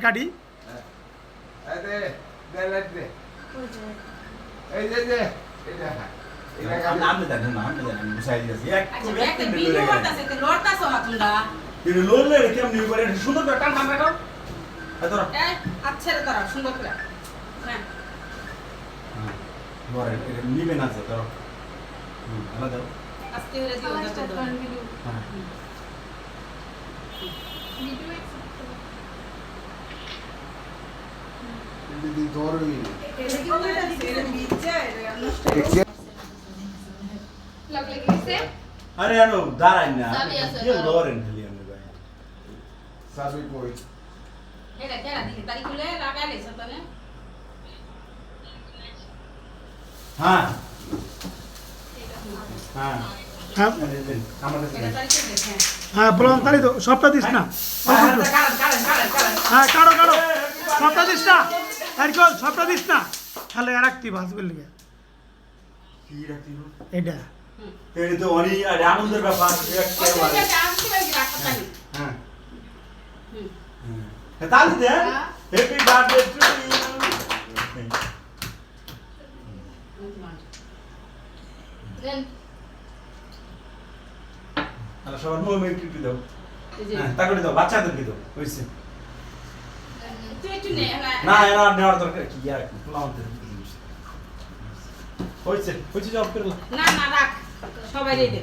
কাটি। যে, যে, তারা হ্যাঁ। নিবে না তো ধরো। আলাদা। আজকে হলে দিও হ্যাঁ না তো। লরেন আমি ভাই? চাবি কই? এটা কেনা দিকে তারি খুলে লাগালে সতনে হ্যাঁ। হ্যাঁ। হ্যাঁ। হ্যাঁ। হ্যাঁ। বললাম তাই তো সবটা দিস না। হ্যাঁ কাটো কাটো সবটা দিস না। আর কেউ সবটা দিস না। তাহলে আর একটি লিগে। কি রাখতি এটা। এই তো অনেক আর আনন্দের ব্যাপার হ্যাঁ। হ্যাঁ দে হ্যাঁ। হ্যাপি বার্থডে টু ইউ সবার দাও। হ্যাঁ তাকে দাও বাচ্চাদেরকে দাও একটু নে না এরা নেওয়ার দরকার কি আর কি হইছে হইছে জব করলাম না না রাখ সবাই রেডি